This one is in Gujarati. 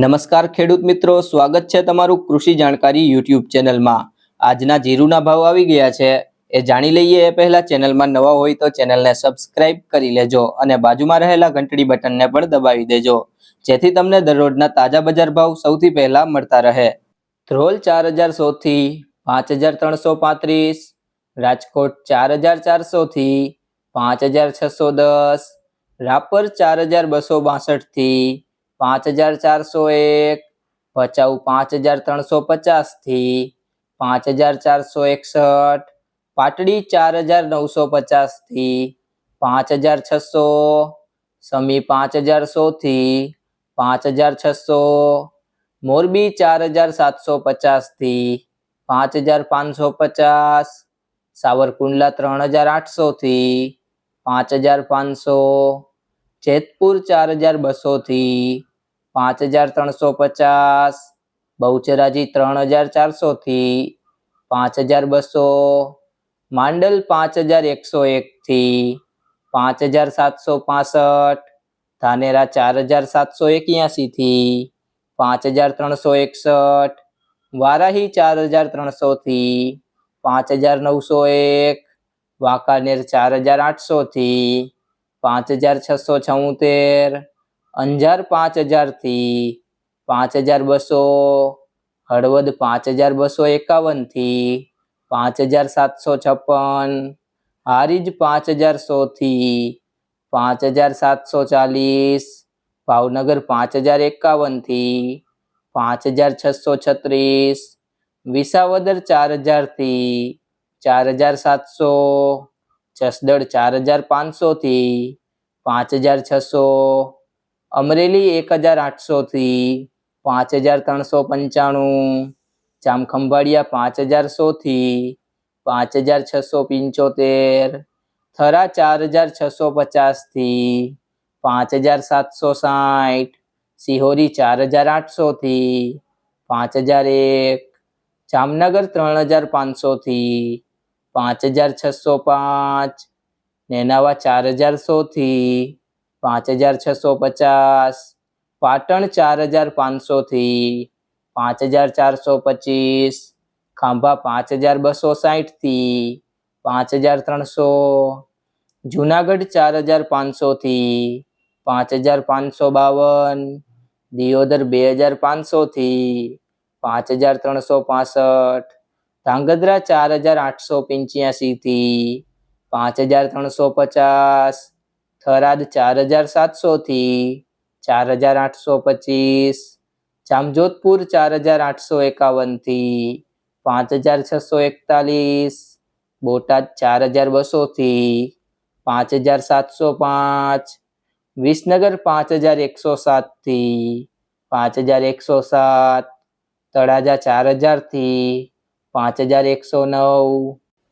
નમસ્કાર ખેડૂત મિત્રો સ્વાગત છે તમારું કૃષિ જાણકારી યુટ્યુબ ચેનલમાં આજના જીરુના ભાવ આવી ગયા છે એ જાણી લઈએ એ પહેલા ચેનલમાં નવા હોય તો ચેનલને સબસ્ક્રાઇબ કરી લેજો અને બાજુમાં રહેલા ઘંટડી બટનને પણ દબાવી દેજો જેથી તમને દરરોજના તાજા બજાર ભાવ સૌથી પહેલા મળતા રહે ધ્રોલ ચાર હજાર સોથી પાંચ હજાર ત્રણસો પાંત્રીસ રાજકોટ ચાર હજાર ચારસોથી પાંચ હજાર છસો દસ રાપર ચાર હજાર બસો બાસઠથી पांच हजार चार सौ एक बचाव पांच हजार तर सौ पचास थी पांच हजार चार सौ एकसठ पाटड़ी चार हजार नौ सौ पचास थी पांच हजार छ सौ समी पांच हजार सौ थी पांच हजार छ सौ मोरबी चार हजार सात सौ पचास थी पांच हजार पांच सौ पचास सावरकुंडला तरह हजार आठ सौ थी पांच हजार पांच सौ जेतपुर चार हजार बसो थी 5350 बौचेराजी 3400 થી 5200 માંડલ 5101 થી 5765 ધાનેરા 4781 થી 5361 વારાહી 4300 થી 5901 વાકાનેર 4800 થી 5676 अंजार पांच हजार थी पांच हजार बसो हड़वद पांच हजार बसो एकावन थी पांच हजार सात सौ छप्पन हारीज पांच हजार सौ थी पांच हजार सात सौ चालीस भावनगर पांच हजार एकावन थी पांच हजार छ सौ छत्रीस विसावदर चार हजार थी चार हजार सात सौ चसदड़ चार हजार पांच सौ थी पांच हजार छ सौ अमरेली एक हजार आठ सौ थी पांच हजार तर सौ पंचाणु चामखंभाड़िया पांच हजार सौ थी पांच हजार छ सौ पंचोतेर थरा चार हजार छ सौ पचास थी पांच हजार सात सौ साठ सीहोरी चार हजार आठ सौ थी पांच हजार एक जामनगर तर हजार पांच सौ थी पांच हजार छ सौ पांच नैनावा चार हजार सौ थी પાંચ હજાર છસો પચાસ પાટણ ચાર હજાર પાંચસોથી પાંચ હજાર ચારસો પચીસ ખાંભા પાંચ હજાર બસો સાહીઠથી પાંચ હજાર ત્રણસો જુનાગઢ ચાર હજાર પાંચસોથી પાંચ હજાર પાંચસો બાવન દિયોદર બે હજાર પાંચસોથી પાંચ હજાર ત્રણસો પાસઠ ધાંગધ્રા ચાર હજાર આઠસો પંચ્યાસીથી પાંચ હજાર ત્રણસો પચાસ થરાદ ચાર હજાર સાતસોથી ચાર હજાર આઠસો પચીસ જામજોધપુર ચાર હજાર આઠસો એકાવનથી પાંચ હજાર છસો એકતાલીસ બોટાદ ચાર હજાર બસોથી પાંચ હજાર સાતસો પાંચ વિસનગર પાંચ હજાર એકસો સાતથી પાંચ હજાર એકસો સાત તળાજા ચાર હજારથી પાંચ હજાર એકસો નવ